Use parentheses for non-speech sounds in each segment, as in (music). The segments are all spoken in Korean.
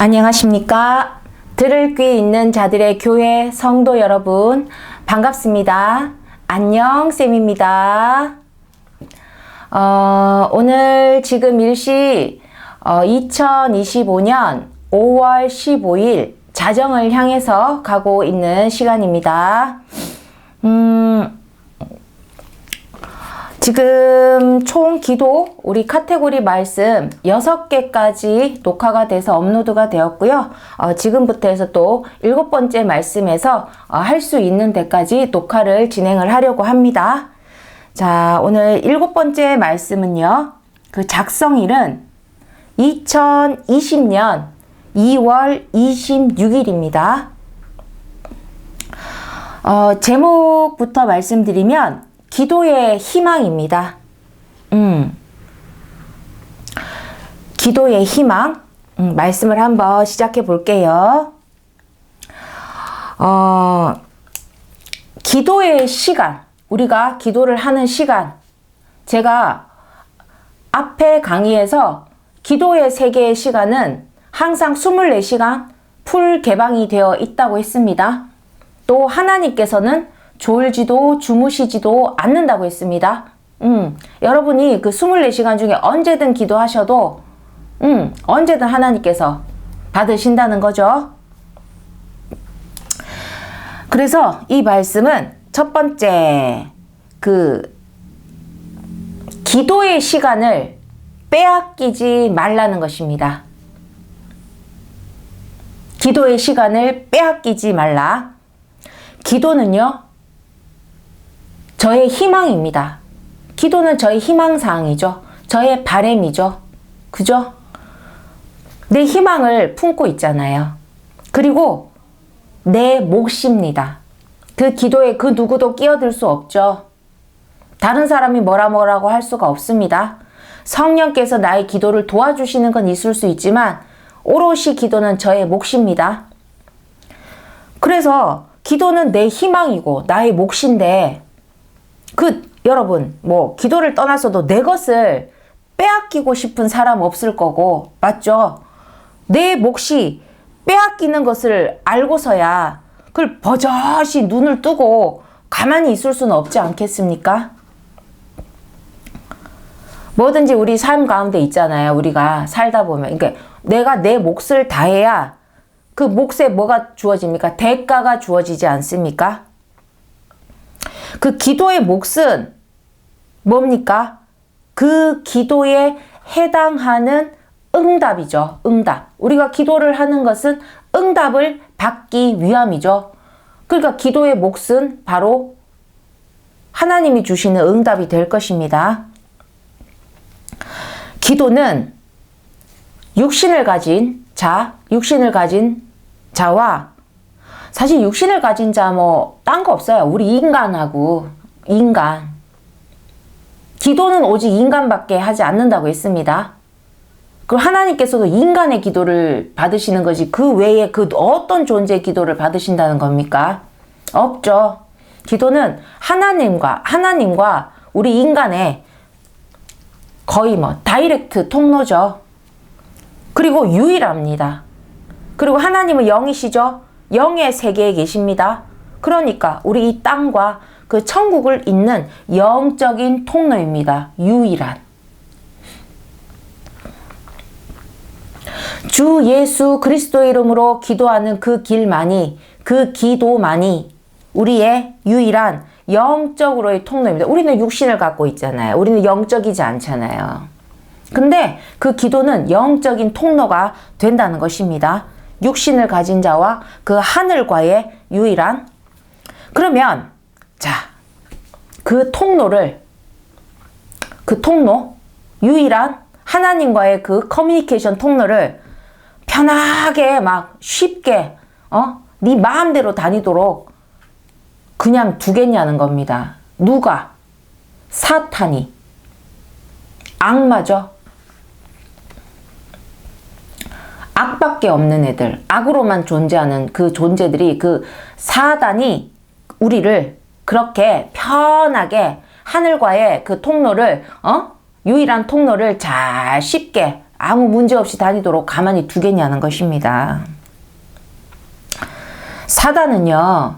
안녕하십니까? 들을 귀 있는 자들의 교회 성도 여러분, 반갑습니다. 안녕, 쌤입니다. 어, 오늘 지금 일시 어, 2025년 5월 15일 자정을 향해서 가고 있는 시간입니다. 음, 지금 총 기도 우리 카테고리 말씀 6개까지 녹화가 돼서 업로드가 되었고요. 어, 지금부터 해서 또 일곱 번째 말씀에서 어, 할수 있는 데까지 녹화를 진행을 하려고 합니다. 자, 오늘 일곱 번째 말씀은요. 그 작성일은 2020년 2월 26일입니다. 어, 제목부터 말씀드리면 기도의 희망입니다. 음. 기도의 희망. 음, 말씀을 한번 시작해 볼게요. 어, 기도의 시간. 우리가 기도를 하는 시간. 제가 앞에 강의에서 기도의 세계의 시간은 항상 24시간 풀 개방이 되어 있다고 했습니다. 또 하나님께서는 졸지도 주무시지도 않는다고 했습니다. 음, 여러분이 그 24시간 중에 언제든 기도하셔도, 음, 언제든 하나님께서 받으신다는 거죠. 그래서 이 말씀은 첫 번째, 그, 기도의 시간을 빼앗기지 말라는 것입니다. 기도의 시간을 빼앗기지 말라. 기도는요, 저의 희망입니다. 기도는 저의 희망사항이죠. 저의 바램이죠. 그죠? 내 희망을 품고 있잖아요. 그리고 내 몫입니다. 그 기도에 그 누구도 끼어들 수 없죠. 다른 사람이 뭐라 뭐라고 할 수가 없습니다. 성령께서 나의 기도를 도와주시는 건 있을 수 있지만 오롯이 기도는 저의 몫입니다. 그래서 기도는 내 희망이고 나의 몫인데 그 여러분 뭐 기도를 떠나서도 내 것을 빼앗기고 싶은 사람 없을 거고 맞죠? 내 몫이 빼앗기는 것을 알고서야 그걸 버젓이 눈을 뜨고 가만히 있을 수는 없지 않겠습니까? 뭐든지 우리 삶 가운데 있잖아요. 우리가 살다 보면. 그러니까 내가 내 몫을 다해야 그 몫에 뭐가 주어집니까? 대가가 주어지지 않습니까? 그 기도의 몫은 뭡니까? 그 기도에 해당하는 응답이죠. 응답. 우리가 기도를 하는 것은 응답을 받기 위함이죠. 그러니까 기도의 몫은 바로 하나님이 주시는 응답이 될 것입니다. 기도는 육신을 가진 자, 육신을 가진 자와 사실 육신을 가진 자 뭐 딴 거 없어요. 우리 인간하고 인간. 기도는 오직 인간밖에 하지 않는다고 했습니다. 그 하나님께서도 인간의 기도를 받으시는 것이 그 외에 그 어떤 존재의 기도를 받으신다는 겁니까? 없죠. 기도는 하나님과 하나님과 우리 인간의 거의 뭐 다이렉트 통로죠. 그리고 유일합니다. 그리고 하나님은 영이시죠. 영의 세계에 계십니다. 그러니까 우리 이 땅과 그 천국을 잇는 영적인 통로입니다. 유일한. 주 예수 그리스도 이름으로 기도하는 그 길만이, 그 기도만이 우리의 유일한 영적으로의 통로입니다. 우리는 육신을 갖고 있잖아요. 우리는 영적이지 않잖아요. 근데 그 기도는 영적인 통로가 된다는 것입니다. 육신을 가진 자와 그 하늘과의 유일한 그러면 자, 그 통로를 그 통로 유일한 하나님과의 그 커뮤니케이션 통로를 편하게 막 쉽게 어? 네 마음대로 다니도록 그냥 두겠냐는 겁니다. 누가? 사탄이. 악마죠. 악밖에 없는 애들, 악으로만 존재하는 그 존재들이 그 사단이 우리를 그렇게 편하게 하늘과의 그 통로를 어? 유일한 통로를 잘 쉽게 아무 문제 없이 다니도록 가만히 두겠냐는 것입니다. 사단은요,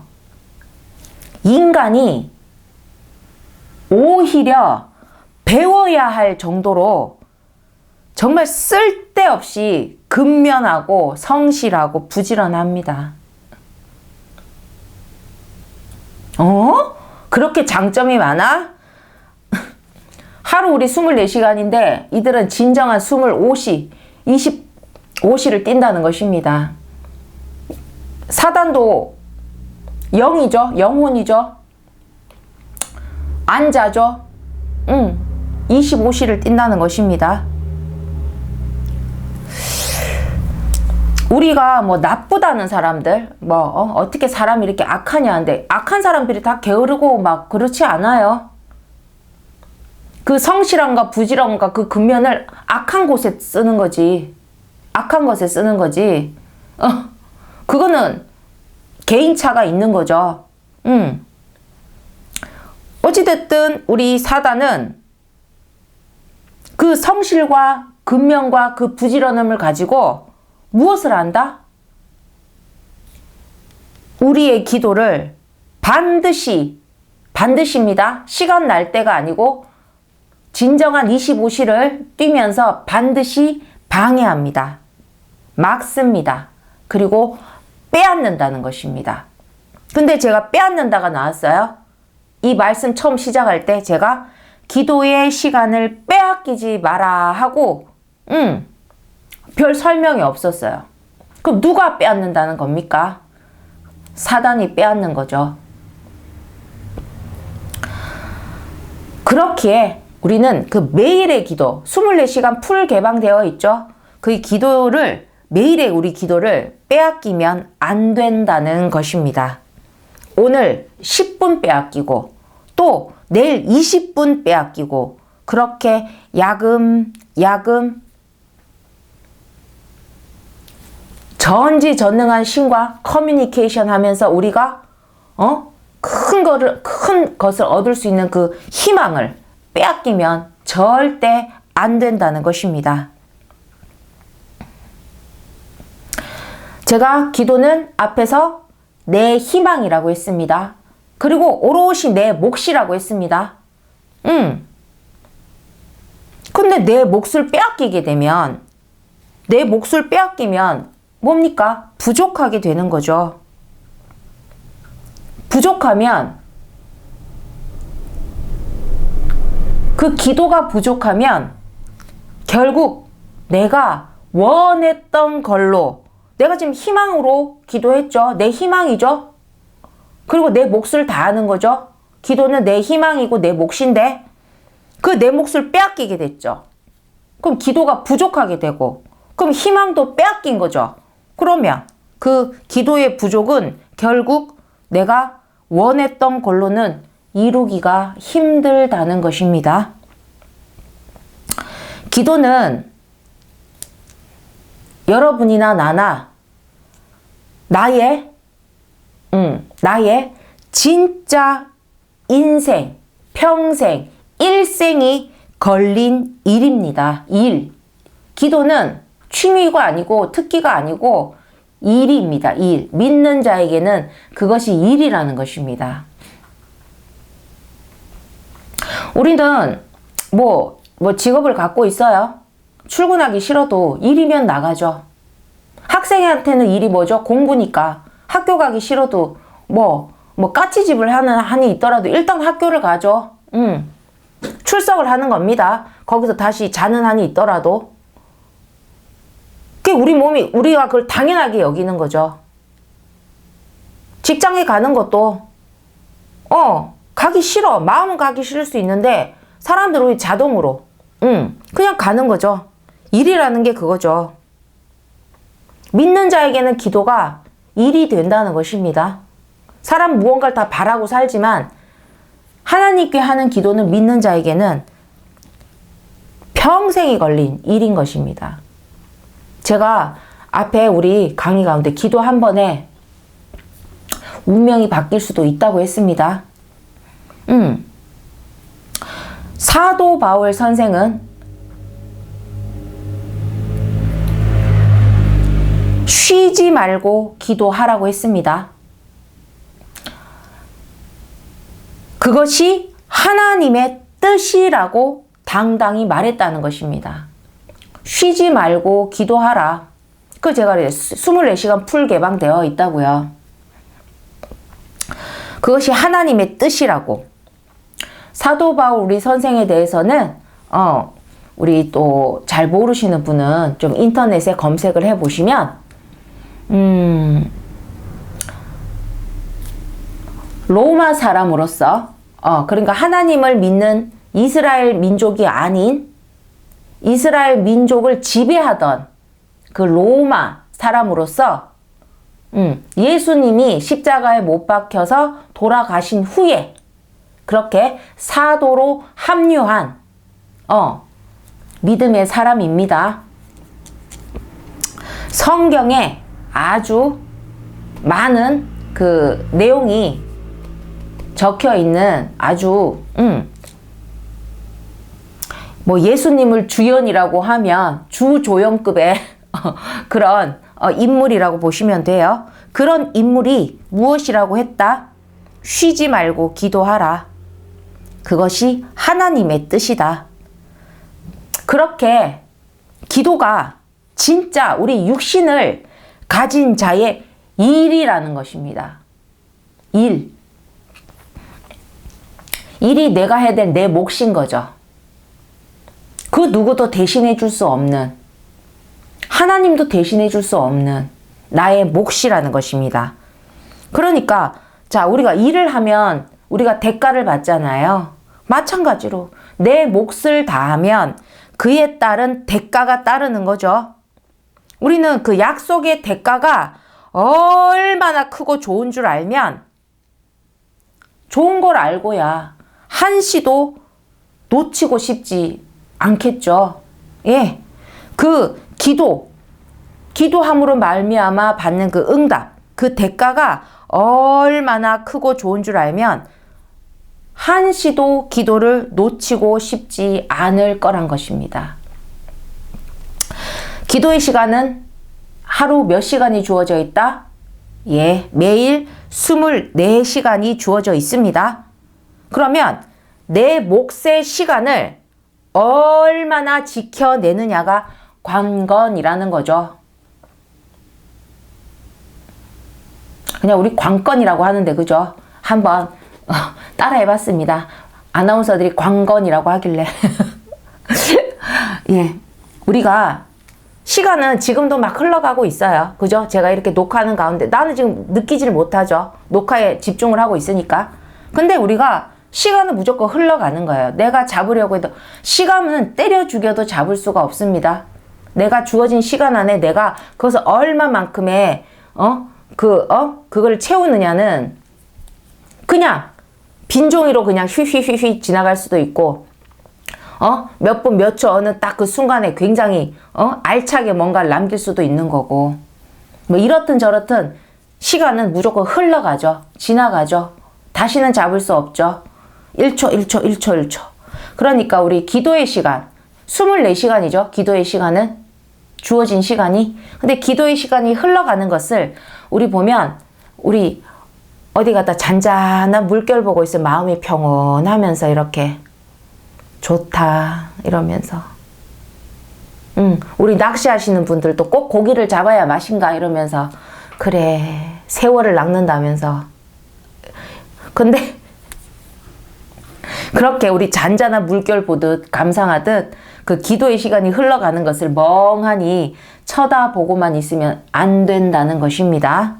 인간이 오히려 배워야 할 정도로 정말 쓸데없이 근면하고 성실하고 부지런합니다. 어? 그렇게 장점이 많아? 하루 우리 24시간인데 이들은 진정한 25시, 25시를 뛴다는 것입니다. 사단도 영이죠. 영혼이죠. 안 자죠. 응. 25시를 뛴다는 것입니다. 우리가 뭐 나쁘다는 사람들, 뭐, 어, 떻게 사람이 이렇게 악하냐는데, 악한 사람들이 다 게으르고 막 그렇지 않아요. 그 성실함과 부지런함과 그 근면을 악한 곳에 쓰는 거지. 악한 것에 쓰는 거지. 어, 그거는 개인차가 있는 거죠. 음. 어찌됐든 우리 사단은 그 성실과 근면과 그 부지런함을 가지고 무엇을 한다? 우리의 기도를 반드시, 반드시입니다. 시간 날 때가 아니고 진정한 25시를 뛰면서 반드시 방해합니다. 막습니다. 그리고 빼앗는다는 것입니다. 근데 제가 빼앗는다가 나왔어요. 이 말씀 처음 시작할 때 제가 기도의 시간을 빼앗기지 마라 하고, 음, 별 설명이 없었어요. 그럼 누가 빼앗는다는 겁니까? 사단이 빼앗는 거죠. 그렇기에 우리는 그 매일의 기도, 24시간 풀 개방되어 있죠? 그 기도를, 매일의 우리 기도를 빼앗기면 안 된다는 것입니다. 오늘 10분 빼앗기고, 또 내일 20분 빼앗기고, 그렇게 야금, 야금, 전지전능한 신과 커뮤니케이션 하면서 우리가, 어? 큰 거를, 큰 것을 얻을 수 있는 그 희망을 빼앗기면 절대 안 된다는 것입니다. 제가 기도는 앞에서 내 희망이라고 했습니다. 그리고 오롯이 내 몫이라고 했습니다. 음. 근데 내 몫을 빼앗기게 되면, 내 몫을 빼앗기면 뭡니까? 부족하게 되는 거죠. 부족하면 그 기도가 부족하면 결국 내가 원했던 걸로 내가 지금 희망으로 기도했죠. 내 희망이죠. 그리고 내 몫을 다하는 거죠. 기도는 내 희망이고 내 몫인데 그 내 몫을 빼앗기게 됐죠. 그럼 기도가 부족하게 되고 그럼 희망도 빼앗긴 거죠. 그러면 그 기도의 부족은 결국 내가 원했던 걸로는 이루기가 힘들다는 것입니다. 기도는 여러분이나 나나 나의 음, 나의 진짜 인생, 평생, 일생이 걸린 일입니다. 일. 기도는 취미가 아니고 특기가 아니고 일입니다. 일. 믿는 자에게는 그것이 일이라는 것입니다. 우리는 뭐, 뭐 직업을 갖고 있어요. 출근하기 싫어도 일이면 나가죠. 학생한테는 일이 뭐죠? 공부니까. 학교 가기 싫어도 뭐, 뭐 까치집을 하는 한이 있더라도 일단 학교를 가죠. 음. 출석을 하는 겁니다. 거기서 다시 자는 한이 있더라도. 그게 우리 몸이, 우리가 그걸 당연하게 여기는 거죠. 직장에 가는 것도, 어, 가기 싫어. 마음은 가기 싫을 수 있는데 사람들은 자동으로 응, 그냥 가는 거죠. 일이라는 게 그거죠. 믿는 자에게는 기도가 일이 된다는 것입니다. 사람 무언가를 다 바라고 살지만 하나님께 하는 기도는 믿는 자에게는 평생이 걸린 일인 것입니다. 제가 앞에 우리 강의 가운데 기도 한 번에 운명이 바뀔 수도 있다고 했습니다. 음. 사도 바울 선생은 쉬지 말고 기도하라고 했습니다. 그것이 하나님의 뜻이라고 당당히 말했다는 것입니다. 쉬지 말고 기도하라. 그 제가 24시간 풀 개방되어 있다고요. 그것이 하나님의 뜻이라고. 사도 바울 우리 선생에 대해서는 어 우리 또 잘 모르시는 분은 좀 인터넷에 검색을 해 보시면 음 로마 사람으로서 어 그러니까 하나님을 믿는 이스라엘 민족이 아닌 이스라엘 민족을 지배하던 그 로마 사람으로서 음, 예수님이 십자가에 못 박혀서 돌아가신 후에 그렇게 사도로 합류한 어, 믿음의 사람입니다. 성경에 아주 많은 그 내용이 적혀 있는 아주 음, 뭐 예수님을 주연이라고 하면 주조연급의 (laughs) 그런 어, 인물이라고 보시면 돼요. 그런 인물이 무엇이라고 했다? 쉬지 말고 기도하라. 그것이 하나님의 뜻이다. 그렇게 기도가 진짜 우리 육신을 가진 자의 일이라는 것입니다. 일. 일이 내가 해야 될 내 몫인 거죠. 그 누구도 대신해 줄 수 없는 하나님도 대신해 줄 수 없는 나의 몫이라는 것입니다. 그러니까 자 우리가 일을 하면 우리가 대가를 받잖아요. 마찬가지로 내 몫을 다하면 그에 따른 대가가 따르는 거죠. 우리는 그 약속의 대가가 얼마나 크고 좋은 줄 알면 좋은 걸 알고야 한시도 놓치고 싶지 않겠죠. 예. 그 기도, 기도함으로 말미암아 받는 그 응답, 그 대가가 얼마나 크고 좋은 줄 알면 한시도 기도를 놓치고 싶지 않을 거란 것입니다. 기도의 시간은 하루 몇 시간이 주어져 있다? 예, 매일 24시간이 주어져 있습니다. 그러면 내 몫의 시간을 얼마나 지켜내느냐가 관건이라는 거죠. 그냥 우리 관건이라고 하는데 그죠? 한번 어, 따라해봤습니다. 아나운서들이 관건이라고 하길래 (laughs) 예, 우리가 시간은 지금도 막 흘러가고 있어요. 그죠? 제가 이렇게 녹화하는 가운데 나는 지금 느끼지를 못하죠. 녹화에 집중을 하고 있으니까. 근데 우리가 시간은 무조건 흘러가는 거예요. 내가 잡으려고 해도 시간은 때려 죽여도 잡을 수가 없습니다. 내가 주어진 시간 안에 내가 그것을 얼마만큼의 어? 그 어? 그걸 채우느냐는 그냥 빈 종이로 그냥 휘휘휘휘 지나갈 수도 있고 어? 몇 분 몇 초 어느 딱 그 순간에 굉장히 어? 알차게 뭔가를 남길 수도 있는 거고 뭐 이렇든 저렇든 시간은 무조건 흘러가죠. 지나가죠. 다시는 잡을 수 없죠. 1초, 1초, 1초, 1초. 그러니까 우리 기도의 시간, 24시간이죠. 기도의 시간은 주어진 시간이. 근데 기도의 시간이 흘러가는 것을 우리 보면 우리 어디 갔다 잔잔한 물결 보고 있으면 마음이 평온하면서 이렇게 좋다 이러면서 음, 우리 낚시하시는 분들도 꼭 고기를 잡아야 맛인가 이러면서 그래 세월을 낚는다면서 근데 그렇게 우리 잔잔한 물결 보듯 감상하듯 그 기도의 시간이 흘러가는 것을 멍하니 쳐다보고만 있으면 안 된다는 것입니다.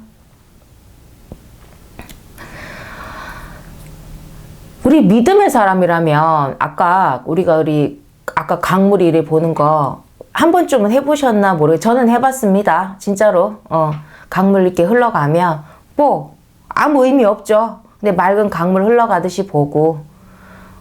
우리 믿음의 사람이라면 아까 우리가 우리 아까 강물 이래 보는 거 한 번쯤은 해보셨나 모르. 저는 해봤습니다. 진짜로 어, 강물 이렇게 흘러가면 뭐 아무 의미 없죠. 근데 맑은 강물 흘러가듯이 보고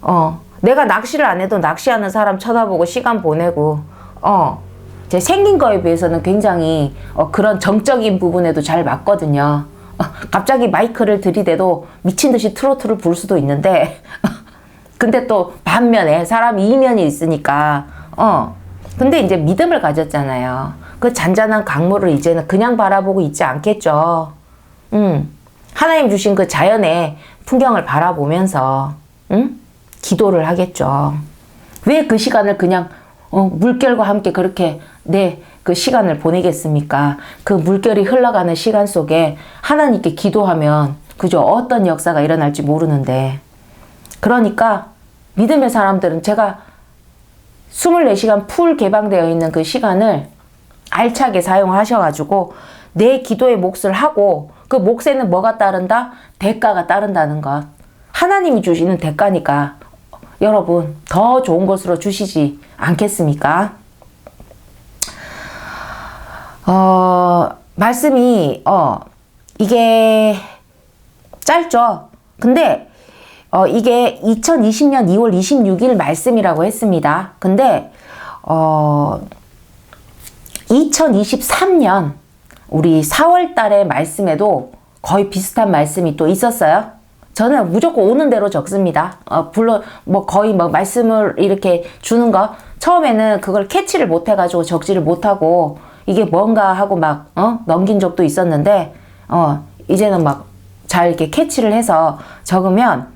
어 내가 낚시를 안 해도 낚시하는 사람 쳐다보고 시간 보내고 어 제 생긴 거에 비해서는 굉장히 어, 그런 정적인 부분에도 잘 맞거든요. 어, 갑자기 마이크를 들이대도 미친 듯이 트로트를 부를 수도 있는데 (laughs) 근데 또 반면에 사람 이면이 있으니까 어 근데 이제 믿음을 가졌잖아요. 그 잔잔한 강물을 이제는 그냥 바라보고 있지 않겠죠. 음, 하나님 주신 그 자연의 풍경을 바라보면서, 음? 기도를 하겠죠. 왜 그 시간을 그냥, 어, 물결과 함께 그렇게 내 그 시간을 보내겠습니까? 그 물결이 흘러가는 시간 속에 하나님께 기도하면, 그죠? 어떤 역사가 일어날지 모르는데. 그러니까, 믿음의 사람들은 제가 24시간 풀 개방되어 있는 그 시간을 알차게 사용하셔가지고 내 기도의 몫을 하고 그 몫에는 뭐가 따른다? 대가가 따른다는 것. 하나님이 주시는 대가니까 여러분 더 좋은 것으로 주시지 않겠습니까? 어, 말씀이 어, 이게 짧죠. 근데 어, 이게 2020년 2월 26일 말씀이라고 했습니다. 근데 어, 2023년 우리 4월 달의 말씀에도 거의 비슷한 말씀이 또 있었어요. 저는 무조건 오는 대로 적습니다. 어, 물론 뭐 거의 뭐 말씀을 이렇게 주는 거 처음에는 그걸 캐치를 못 해가지고 적지를 못하고 이게 뭔가 하고 막 어? 넘긴 적도 있었는데 어 이제는 막 잘 이렇게 캐치를 해서 적으면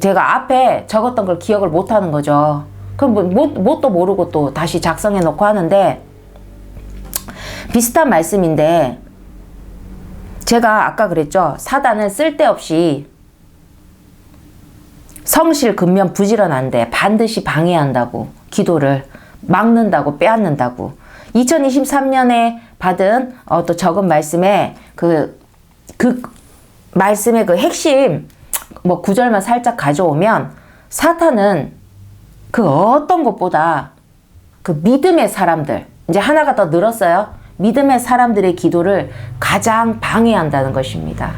제가 앞에 적었던 걸 기억을 못 하는 거죠. 그럼 뭐, 뭐, 뭣도 모르고 또 다시 작성해 놓고 하는데 비슷한 말씀인데 제가 아까 그랬죠. 사단은 쓸데없이 성실 근면 부지런한데 반드시 방해한다고 기도를 막는다고 빼앗는다고 2023년에 받은 어, 또 적은 말씀에 그, 그 말씀의 그 핵심 뭐 구절만 살짝 가져오면 사탄은 그 어떤 것보다 그 믿음의 사람들 이제 하나가 더 늘었어요. 믿음의 사람들의 기도를 가장 방해한다는 것입니다.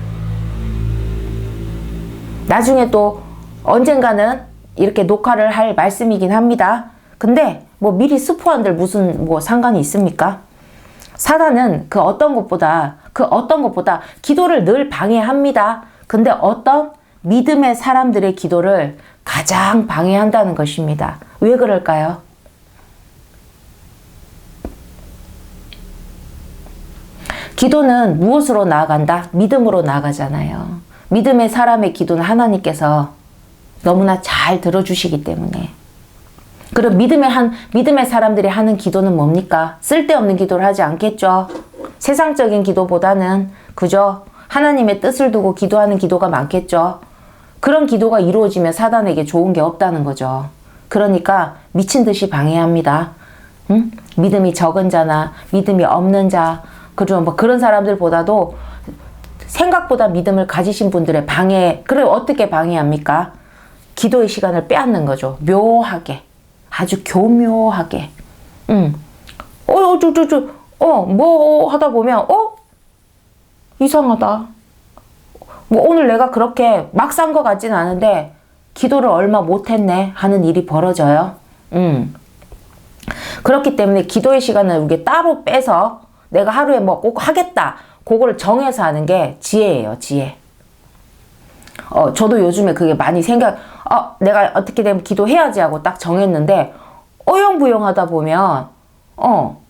나중에 또 언젠가는 이렇게 녹화를 할 말씀이긴 합니다. 근데 뭐 미리 스포한들 무슨 뭐 상관이 있습니까? 사단은 그 어떤 것보다 그 어떤 것보다 기도를 늘 방해합니다. 근데 어떤 믿음의 사람들의 기도를 가장 방해한다는 것입니다. 왜 그럴까요? 기도는 무엇으로 나아간다? 믿음으로 나아가잖아요. 믿음의 사람의 기도는 하나님께서 너무나 잘 들어주시기 때문에. 그럼 믿음의 한, 믿음의 사람들이 하는 기도는 뭡니까? 쓸데없는 기도를 하지 않겠죠? 세상적인 기도보다는 그저 하나님의 뜻을 두고 기도하는 기도가 많겠죠? 그런 기도가 이루어지면 사단에게 좋은 게 없다는 거죠. 그러니까 미친 듯이 방해합니다. 응? 믿음이 적은 자나 믿음이 없는 자, 그죠? 뭐 그런 사람들보다도 생각보다 믿음을 가지신 분들의 방해, 그걸 어떻게 방해합니까? 기도의 시간을 빼앗는 거죠. 묘하게. 아주 교묘하게. 응. 어, 저, 저, 저, 어, 뭐 하다 보면, 어? 이상하다. 뭐 오늘 내가 그렇게 막 산 것 같진 않은데, 기도를 얼마 못했네 하는 일이 벌어져요. 음. 그렇기 때문에 기도의 시간을 우리 따로 빼서 내가 하루에 뭐 꼭 하겠다. 그거를 정해서 하는 게 지혜예요, 지혜. 어, 저도 요즘에 그게 많이 생각, 어, 내가 어떻게 되면 기도해야지 하고 딱 정했는데, 어영부영 하다 보면, 어,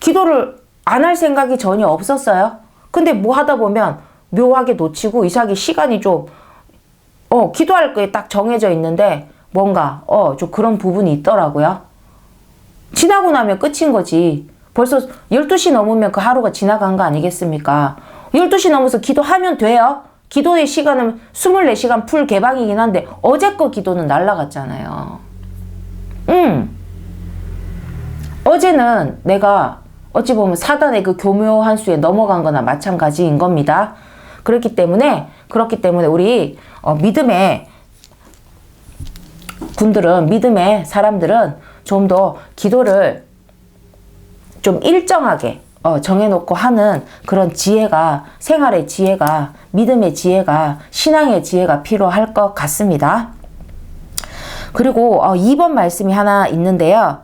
기도를 안 할 생각이 전혀 없었어요. 근데 뭐 하다 보면 묘하게 놓치고 이상하게 시간이 좀, 어, 기도할 게 딱 정해져 있는데, 뭔가, 어, 좀 그런 부분이 있더라고요. 지나고 나면 끝인 거지. 벌써 12시 넘으면 그 하루가 지나간 거 아니겠습니까? 12시 넘어서 기도하면 돼요. 기도의 시간은 24시간 풀 개방이긴 한데 어제 거 기도는 날라갔잖아요. 음. 어제는 내가 어찌 보면 사단의 그 교묘한 수에 넘어간 거나 마찬가지인 겁니다. 그렇기 때문에 그렇기 때문에 우리 어, 믿음의 분들은 믿음의 사람들은 좀 더 기도를 좀 일정하게 어, 정해놓고 하는 그런 지혜가 생활의 지혜가 믿음의 지혜가 신앙의 지혜가 필요할 것 같습니다. 그리고 어, 2번 말씀이 하나 있는데요.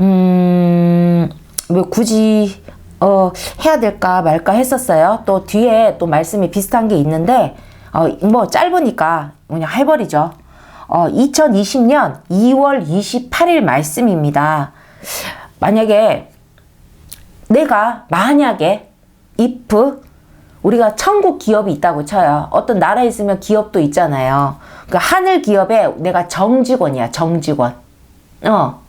음, 뭐 굳이 어, 해야 될까 말까 했었어요. 또 뒤에 또 말씀이 비슷한 게 있는데 어, 뭐 짧으니까 그냥 해버리죠. 어, 2020년 2월 28일 말씀입니다. 만약에 내가 만약에 if 우리가 천국 기업이 있다고 쳐요. 어떤 나라에 있으면 기업도 있잖아요. 그 하늘 기업에 내가 정직원이야, 정직원. 어.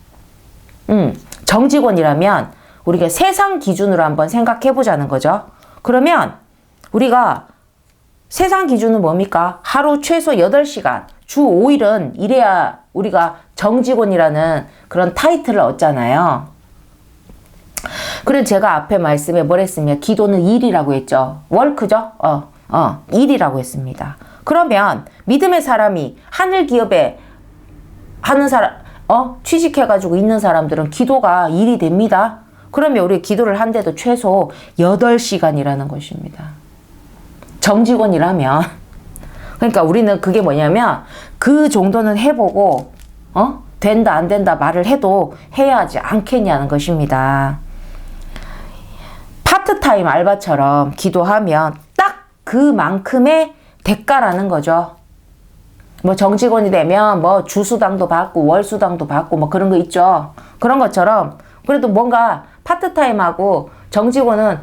음, 정직원이라면 우리가 세상 기준으로 한번 생각해 보자는 거죠. 그러면 우리가 세상 기준은 뭡니까? 하루 최소 8시간, 주 5일은 일해야 우리가 정직원이라는 그런 타이틀을 얻잖아요. 그래서 제가 앞에 말씀에 뭘 했으면 기도는 일이라고 했죠. 월크죠? 어, 어, 일이라고 했습니다. 그러면 믿음의 사람이 하늘 기업에 하는 사람, 어, 취직해가지고 있는 사람들은 기도가 일이 됩니다. 그러면 우리 기도를 한데도 최소 8시간이라는 것입니다. 정직원이라면. (laughs) 그러니까 우리는 그게 뭐냐면 그 정도는 해보고, 어? 된다, 안 된다 말을 해도 해야 하지 않겠냐는 것입니다. 파트타임 알바처럼 기도하면 딱 그만큼의 대가라는 거죠. 뭐 정직원이 되면 뭐 주수당도 받고 월수당도 받고 뭐 그런 거 있죠. 그런 것처럼 그래도 뭔가 파트타임하고 정직원은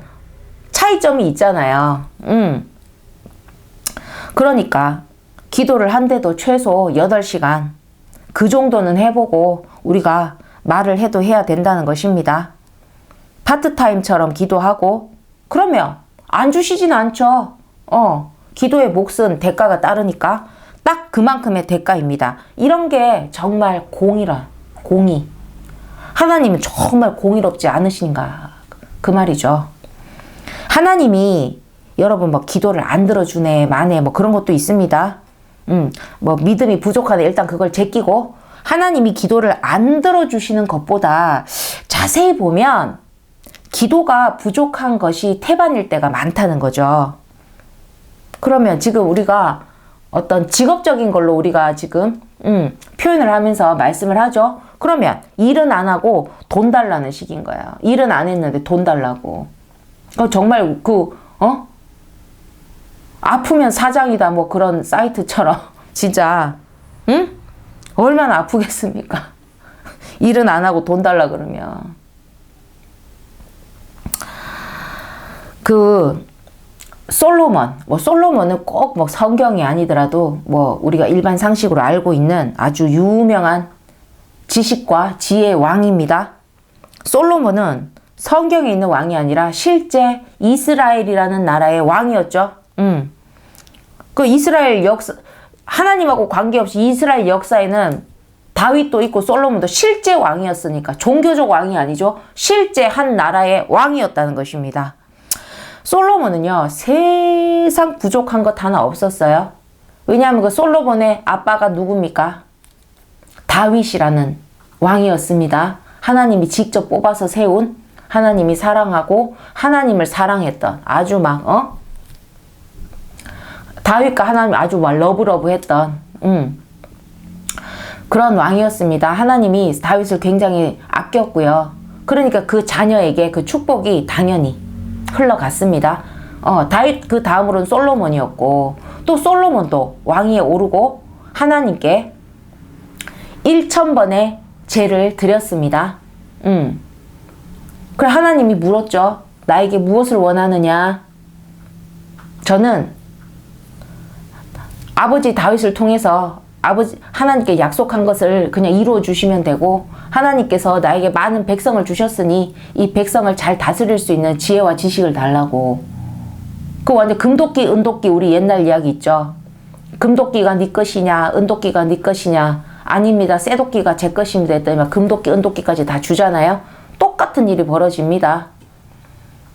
차이점이 있잖아요. 음. 그러니까 기도를 한데도 최소 8시간 그 정도는 해보고 우리가 말을 해도 해야 된다는 것입니다. 파트타임처럼 기도하고 그러면 안 주시진 않죠. 어, 기도의 몫은 대가가 따르니까 딱 그만큼의 대가입니다. 이런 게 정말 공이라 공이 하나님은 정말 공의롭지 않으신가 그 말이죠. 하나님이 여러분 뭐 기도를 안 들어주네 마네 뭐 그런 것도 있습니다. 음, 뭐 믿음이 부족하네 일단 그걸 제끼고 하나님이 기도를 안 들어주시는 것보다 자세히 보면 기도가 부족한 것이 태반일 때가 많다는 거죠. 그러면 지금 우리가 어떤 직업적인 걸로 우리가 지금 음, 표현을 하면서 말씀을 하죠. 그러면 일은 안 하고 돈 달라는 식인 거야. 일은 안 했는데 돈 달라고. 어, 정말 그 어? 아프면 사장이다 뭐 그런 사이트처럼 (laughs) 진짜 응? 얼마나 아프겠습니까? (laughs) 일은 안 하고 돈 달라 그러면 그 솔로몬, 뭐 솔로몬은 꼭 뭐 성경이 아니더라도 뭐 우리가 일반 상식으로 알고 있는 아주 유명한 지식과 지혜의 왕입니다. 솔로몬은 성경에 있는 왕이 아니라 실제 이스라엘이라는 나라의 왕이었죠. 음. 그 이스라엘 역사, 하나님하고 관계없이 이스라엘 역사에는 다윗도 있고 솔로몬도 실제 왕이었으니까 종교적 왕이 아니죠. 실제 한 나라의 왕이었다는 것입니다. 솔로몬은요, 세상 부족한 것 하나 없었어요. 왜냐하면 그 솔로몬의 아빠가 누굽니까? 다윗이라는 왕이었습니다. 하나님이 직접 뽑아서 세운 하나님이 사랑하고 하나님을 사랑했던 아주 막, 어? 다윗과 하나님 아주 막 러브러브 했던, 음. 그런 왕이었습니다. 하나님이 다윗을 굉장히 아꼈고요. 그러니까 그 자녀에게 그 축복이 당연히 흘러갔습니다. 어, 다윗 그 다음으로는 솔로몬이었고 또 솔로몬도 왕위에 오르고 하나님께 1천번의 죄를 드렸습니다. 음. 그래 하나님이 물었죠. 나에게 무엇을 원하느냐? 저는 아버지 다윗을 통해서 아버지 하나님께 약속한 것을 그냥 이루어 주시면 되고 하나님께서 나에게 많은 백성을 주셨으니 이 백성을 잘 다스릴 수 있는 지혜와 지식을 달라고. 그 완전 금도끼 은도끼 우리 옛날 이야기 있죠. 금도끼가 네 것이냐 은도끼가 네 것이냐 아닙니다. 쇠도끼가 제 것입니다 했더니 금도끼 은도끼까지 다 주잖아요. 똑같은 일이 벌어집니다.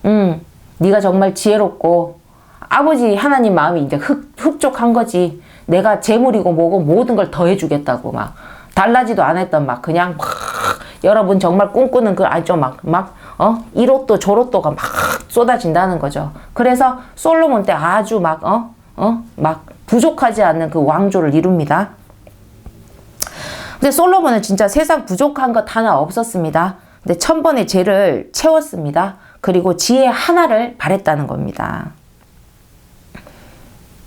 음, 네가 정말 지혜롭고 아버지 하나님 마음이 이제 흡, 흡족한 거지. 내가 재물이고 뭐고 모든 걸 더해주겠다고 막 달라지도 않았던 막 그냥 막 여러분 정말 꿈꾸는 그 아죠 막 막 어 이로또 저로또가 막 쏟아진다는 거죠. 그래서 솔로몬 때 아주 막 어 어 막 부족하지 않는 그 왕조를 이룹니다. 근데 솔로몬은 진짜 세상 부족한 것 하나 없었습니다. 근데 천 번의 죄를 채웠습니다. 그리고 지혜 하나를 바랬다는 겁니다.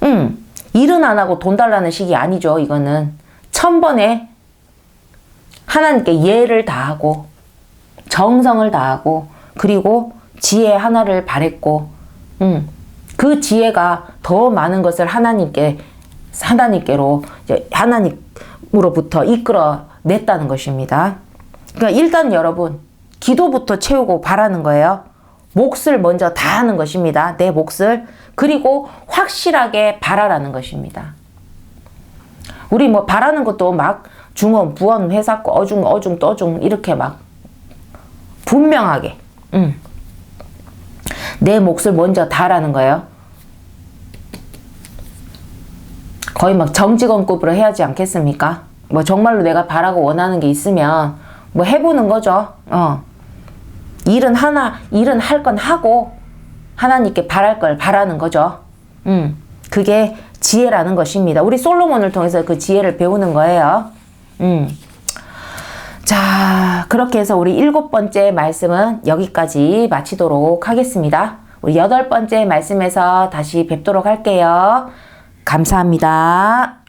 음. 일은 안 하고 돈 달라는 식이 아니죠. 이거는 천 번에 하나님께 예를 다하고 정성을 다하고 그리고 지혜 하나를 바랬고, 음, 그 지혜가 더 많은 것을 하나님께, 하나님께로, 하나님으로부터 이끌어 냈다는 것입니다. 그러니까 일단 여러분, 기도부터 채우고 바라는 거예요. 몫을 먼저 다하는 것입니다. 내 몫을. 그리고 확실하게 바라라는 것입니다. 우리 뭐 바라는 것도 막 중원, 부원, 회사거, 어중, 어중, 떠중 이렇게 막 분명하게 음. 내 몫을 먼저 다라는 거예요. 거의 막 정직원급으로 해야지 않겠습니까? 뭐 정말로 내가 바라고 원하는 게 있으면 뭐 해보는 거죠. 어. 일은 하나, 일은 할 건 하고 하나님께 바랄 걸 바라는 거죠. 음. 그게 지혜라는 것입니다. 우리 솔로몬을 통해서 그 지혜를 배우는 거예요. 음. 자, 그렇게 해서 우리 일곱 번째 말씀은 여기까지 마치도록 하겠습니다. 우리 여덟 번째 말씀에서 다시 뵙도록 할게요. 감사합니다.